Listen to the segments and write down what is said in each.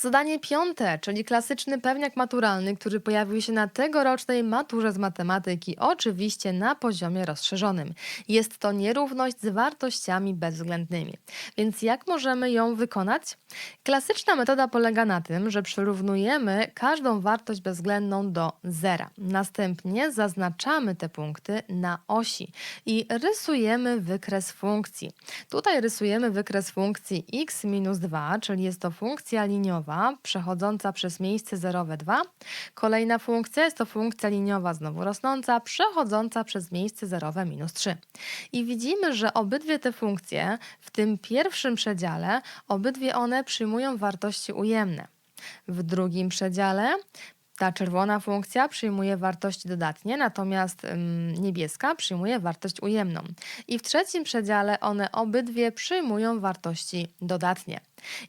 Zadanie piąte, czyli klasyczny pewniak maturalny, który pojawił się na tegorocznej maturze z matematyki, oczywiście na poziomie rozszerzonym. Jest to nierówność z wartościami bezwzględnymi. Więc jak możemy ją wykonać? Klasyczna metoda polega na tym, że przyrównujemy każdą wartość bezwzględną do zera. Następnie zaznaczamy te punkty na osi i rysujemy wykres funkcji. Tutaj rysujemy wykres funkcji x minus 2, czyli jest to funkcja liniowa przechodząca przez miejsce zerowe 2. Kolejna funkcja jest to funkcja liniowa znowu rosnąca, przechodząca przez miejsce zerowe minus 3. I widzimy, że obydwie te funkcje w tym pierwszym przedziale, obydwie one przyjmują wartości ujemne. W drugim przedziale ta czerwona funkcja przyjmuje wartości dodatnie, natomiast niebieska przyjmuje wartość ujemną. I w trzecim przedziale one obydwie przyjmują wartości dodatnie.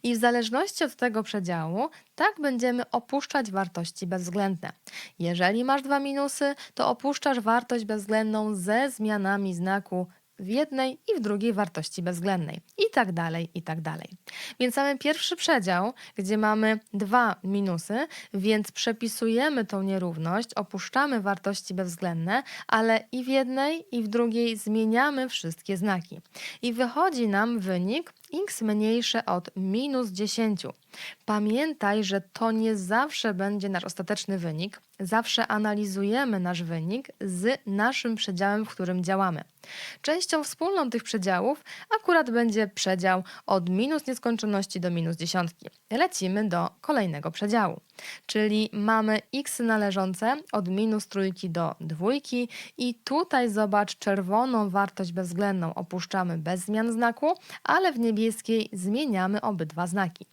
I w zależności od tego przedziału, tak będziemy opuszczać wartości bezwzględne. Jeżeli masz dwa minusy, to opuszczasz wartość bezwzględną ze zmianami znaku w jednej i w drugiej wartości bezwzględnej. I tak dalej, i tak dalej. Więc mamy pierwszy przedział, gdzie mamy dwa minusy, więc przepisujemy tą nierówność, opuszczamy wartości bezwzględne, ale i w jednej, i w drugiej zmieniamy wszystkie znaki. I wychodzi nam wynik x mniejsze od minus 10. Pamiętaj, że to nie zawsze będzie nasz ostateczny wynik. Zawsze analizujemy nasz wynik z naszym przedziałem, w którym działamy. Częścią wspólną tych przedziałów akurat będzie przedział od minus nieskończoności do minus dziesiątki. Lecimy do kolejnego przedziału, czyli mamy x należące od minus trójki do dwójki i tutaj zobacz czerwoną wartość bezwzględną opuszczamy bez zmian znaku, ale w niebieskiej zmieniamy obydwa znaki.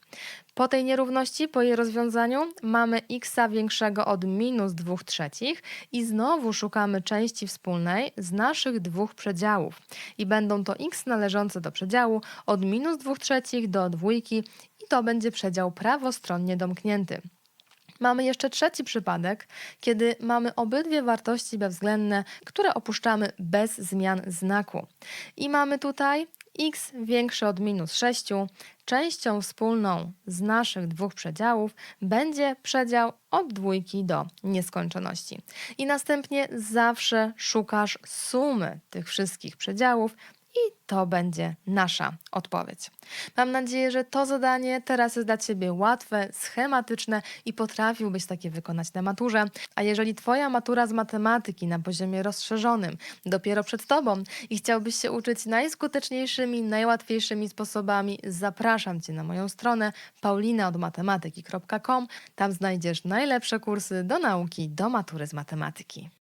Po tej nierówności, po jej rozwiązaniu mamy x większego od minus 2 trzecich i znowu szukamy części wspólnej z naszych dwóch przedziałów. I będą to x należące do przedziału od minus 2 trzecich do dwójki i to będzie przedział prawostronnie domknięty. Mamy jeszcze trzeci przypadek, kiedy mamy obydwie wartości bezwzględne, które opuszczamy bez zmian znaku. I mamy tutaj x większe od minus 6. Częścią wspólną z naszych dwóch przedziałów będzie przedział od dwójki do nieskończoności. I następnie zawsze szukasz sumy tych wszystkich przedziałów i to będzie nasza odpowiedź. Mam nadzieję, że to zadanie teraz jest dla Ciebie łatwe, schematyczne i potrafiłbyś takie wykonać na maturze. A jeżeli Twoja matura z matematyki na poziomie rozszerzonym dopiero przed Tobą i chciałbyś się uczyć najskuteczniejszymi, najłatwiejszymi sposobami, zapraszam Cię na moją stronę paulinaodmatematyki.com. Tam znajdziesz najlepsze kursy do nauki do matury z matematyki.